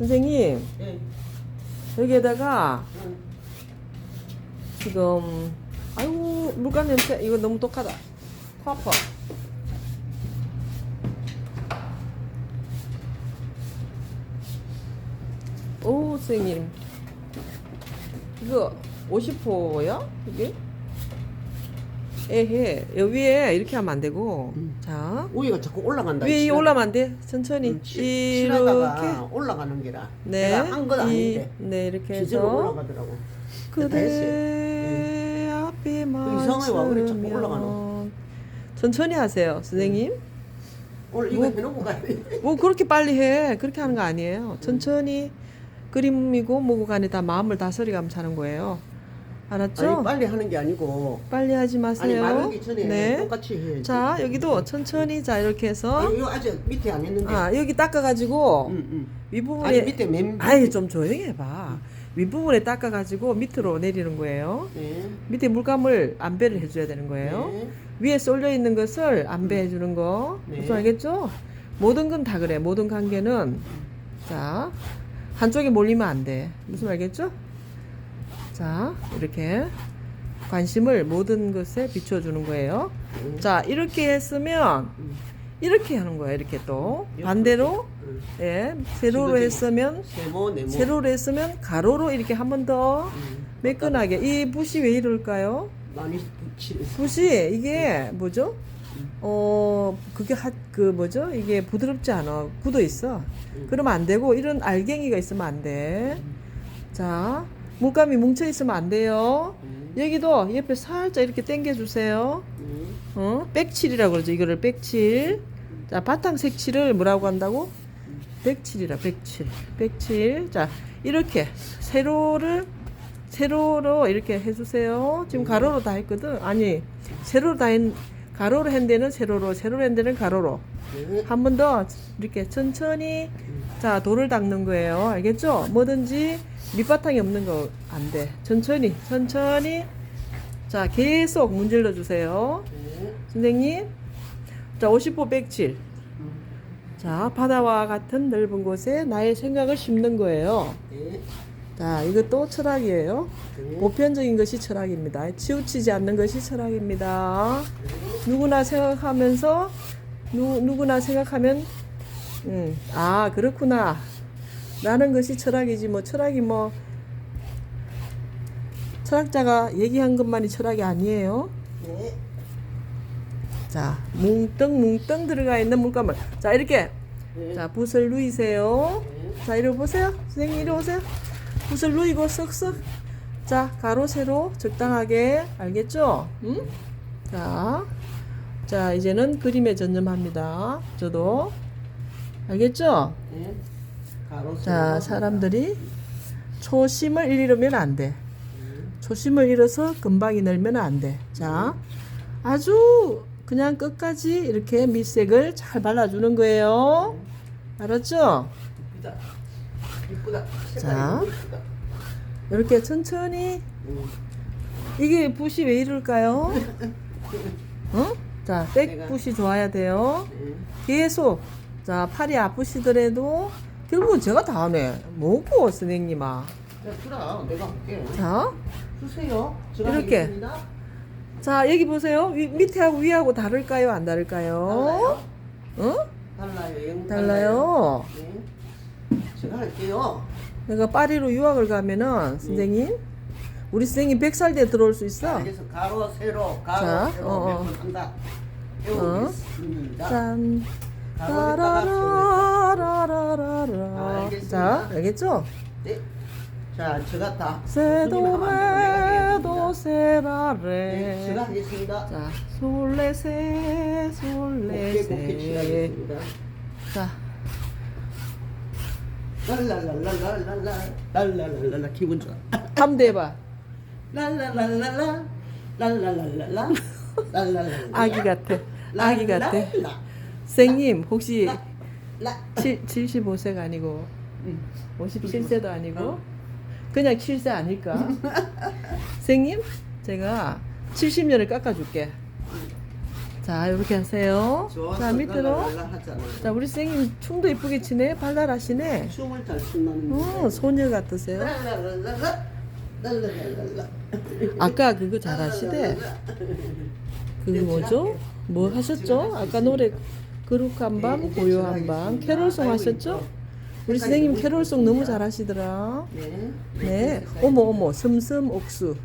선생님 예. 여기에다가 응. 지금 아이고 물감 냄새 이거 너무 독하다. 코 아파 오 선생님. 이거 50호야 이게 에헤 여기 위에 이렇게 하면 안 되고. 음. 자. 우위가 자꾸 올라간다. 위에 칠하- 올라가면 안 돼. 천천히. 음, 칠- 이렇게 칠하다가 올라가는 게라. 네. 내가 한건 아닌데. 이, 네 이렇게 지지로 해서 올라가더라고. 그대 앞에 이상하게 와, 우리 자꾸 올라가노. 천천히 하세요 선생님. 오늘 이거 뭐- 해놓고 가야 돼. 뭐 그렇게 빨리 해. 그렇게 하는 거 아니에요. 천천히 그림이고 뭐고 간에 다 마음을 다스리가면서 하는 거예요 알았죠? 아니 빨리 하는 게 아니고. 빨리 하지 아니 마세요 말하기 전에 네. 똑같이 해. 자 여기도 천천히 자 이렇게 해서 이거 아직 밑에 안 했는데. 아 여기 닦아가지고 응, 응. 윗부분에 아니 밑에 맨. 아이 좀 조용히 해봐 윗부분에 닦아가지고 밑으로 내리는 거예요 네. 밑에 물감을 안배를 해줘야 되는 거예요. 네. 위에 쏠려 있는 것을 안배해 주는 거. 네. 무슨 알겠죠? 모든 건 다 그래. 모든 관계는 자 한쪽에 몰리면 안 돼. 무슨 알겠죠? 자 이렇게 관심을 모든 것에 비춰주는 거예요. 네. 자 이렇게 했으면 음. 이렇게 하는 거야. 이렇게 또 반대로 응. 예 세로로. 했으면. 세로로 했으면 가로로 이렇게 한 번더 응. 매끈하게 이 붓이 왜 이럴까요? 붓이 이게 뭐죠? 어 그게 하, 그 뭐죠? 이게 부드럽지 않아 굳어 있어. 음. 그러면 안 되고 이런 알갱이가 있으면 안 돼. 자 물감이 뭉쳐 있으면 안 돼요. 응. 여기도 옆에 살짝 이렇게 당겨 주세요. 응. 어 백칠이라고 그러죠. 이거를 백칠. 자 바탕 색칠을 뭐라고 한다고? 백칠이라 백칠. 백칠. 자 이렇게 세로를 세로로 이렇게 해 주세요. 지금 가로로 다 했거든. 아니 세로로 다 했. 가로로 한 데는 세로로, 세로로 한 데는 가로로. 네. 한번 더 이렇게 천천히 자 돌을 닦는 거예요. 알겠죠? 뭐든지 밑바탕이 없는 거 안 돼. 천천히, 천천히. 자 계속 문질러 주세요. 네. 선생님. 자 50호 백칠. 응. 자 바다와 같은 넓은 곳에 나의 생각을 심는 거예요. 네. 자 이것도 철학이에요. 네. 보편적인 것이 철학입니다. 치우치지 않는 것이 철학입니다. 누구나 생각하면서 누, 누구나 생각하면 음, 아 그렇구나 라는 것이 철학이지 뭐 철학이 뭐 철학자가 얘기한 것만이 철학이 아니에요. 네. 자 뭉뚱 뭉뚱 들어가 있는 물감을 자 이렇게 네. 자 붓을 누이세요. 네. 자 이리 보세요. 선생님 이리 오세요. 붓을 누이고 쓱쓱. 자 가로 세로 적당하게 알겠죠? 응? 자, 자 이제는 그림에 전념합니다. 저도 알겠죠? 네. 자. 사람들이 초심을 잃으면 안 돼. 초심을 잃어서 금방이 늘면 안 돼. 자 아주 그냥 끝까지 이렇게 밑색을 잘 발라주는 거예요. 알았죠? 이쁘다. 이쁘다. 자. 이렇게 천천히 응. 이게 붓이 왜 이럴까요? 어? 자, 백 붓이 좋아야 돼요. 네. 계속 자 팔이 아프시더라도 결국은 제가 다 하네. 뭐고 선생님아. 야, 주라. 내가 할게. 자, 주세요. 제가 이렇게. 하겠습니다. 자 여기 보세요. 위, 밑에하고 위하고 다를까요? 안 다를까요? 달라요? 어? 달라요. 영 달라요. 네. 제가 할게요. 내가 파리로 유학을 가면은 선생님 우리 선생님 100살 때 들어올 수 있어. 그래서 가로 세로 가로 자, 세로 어, 어. 몇번 한다. 배우겠습니다. 짠. 알겠습니다. 자, 알겠죠? 네. 자, 제가 다 세도레도 세라레. 하겠습니다. 자, 솔레세, 솔레세. 자, 랄랄랄랄랄랄라 랄랄랄랄라 기분 좋아. 함대 해봐. 랄랄랄랄라 랄랄랄랄라 랄랄랄라 아기 같아. 아기 같아. 랄랄랄라. 선생님, 혹시 라. 7, 75세가 아니고 응. 57세도 아니고 어. 그냥 7세 아닐까? 선생님, 제가 70년을 깎아줄게. 자 이렇게 하세요. 좋아서 자 밑으로. 자 우리 선생님 춤도 이쁘게 추네. 발랄하시네. 춤을 잘 춘다는 어 소녀 같으세요. 아까 그거 잘하시대. 그 뭐죠? 뭐 하셨죠? 아까 노래 그룩한 밤 고요한 밤 캐롤송 하셨죠? 우리 선생님 캐롤송 너무 잘하시더라. 네. 네. 어머 어머 슴슴 옥수.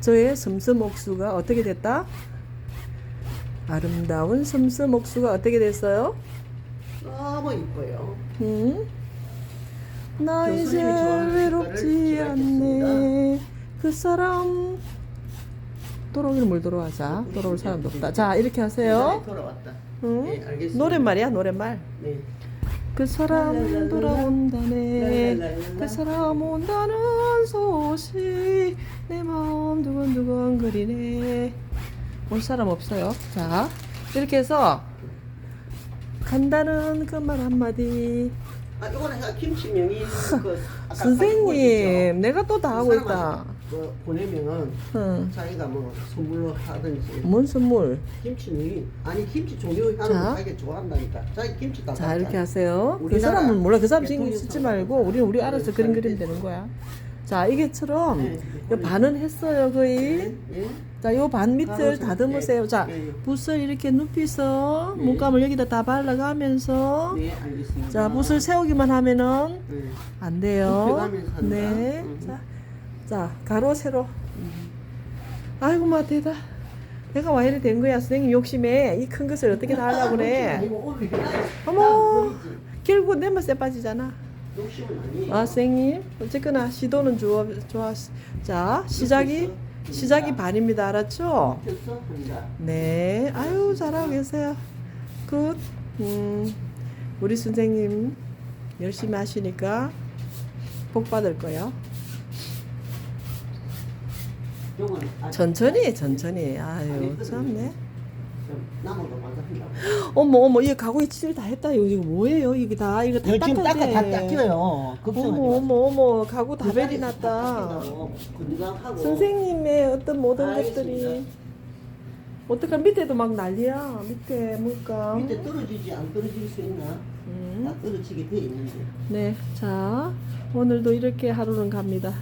저의 슴슴 옥수가 어떻게 됐다? 아름다운 슴슴 옥수가 어떻게 됐어요? 너무 이뻐요. 응? 나 이제 외롭지 않네. 그 사람 돌아오기는 뭘 돌아가자. 돌아올 사람도 없다. 자 이렇게 하세요. 세상에 돌아왔다. 응? 네, 알겠습니다. 노랫말이야 노랫말. 네. 그 사람 돌아온다네. 그 사람 온다는 소식 내 마음 두근두근 거리네. 올 사람 없어요. 자 이렇게 해서 간다는 그 말 한마디. 아, 이거는 다 김치 명이 그 선생님 내가 또 다 하고 그 있다. 그 보내면은 응. 자기가 뭐 선물로 하든지 뭔 선물? 김치는 아니 김치 종류 하는 자. 거 자기가 좋아한다니까. 자기 김치 다 자 이렇게 하세요. 그 우리나라 사람은 몰라. 그 사람 신경 대통령 쓰지. 말고 우리는 우리 알아서 네, 그림 잘 그리면. 되는 거야. 자 이게처럼 네, 요 반은 했어요 거의. 예? 자, 요 반 밑을 가로세- 다듬으세요. 자, 네, 네. 붓을 이렇게 눕혀서 네. 물감을 여기다 다 발라가면서 네, 알겠습니다. 자, 붓을 세우기만 하면은 네. 안 돼요. 눕혀가면서 한다. 네. 음. 자, 자, 가로 세로. 아이고, 마 대다. 내가 와 이래 된 거야. 선생님 욕심에 이 큰 것을 어떻게 다 하려고 그래. 어머. 결국 내만 쎄 빠지잖아. 아, 선생님. 어쨌거나 시도는 좋아, 좋아. 자, 시작이, 시작이 반입니다. 알았죠? 네, 아유 잘하고 계세요. 굿. 음, 우리 선생님 열심히 하시니까 복 받을 아직 천천히, 천천히. 아유 참네. 어머, 어머, 이거 가구에 칠을 다 했다. 이거 이거 뭐예요? 이게 다 이거 다 지금 닦아야 닦아 다 돼. 닦여요. 어머, 마. 어머, 어머, 가구 다 베리 났다. 선생님의 어떤 모든 알겠습니다. 것들이 어떡한 밑에도 막 난리야. 밑에 물감. 밑에 떨어지지 안 떨어질 수 있나? 음. 다 떨어지게 돼 있는데. 네, 자 오늘도 이렇게 하루는 갑니다.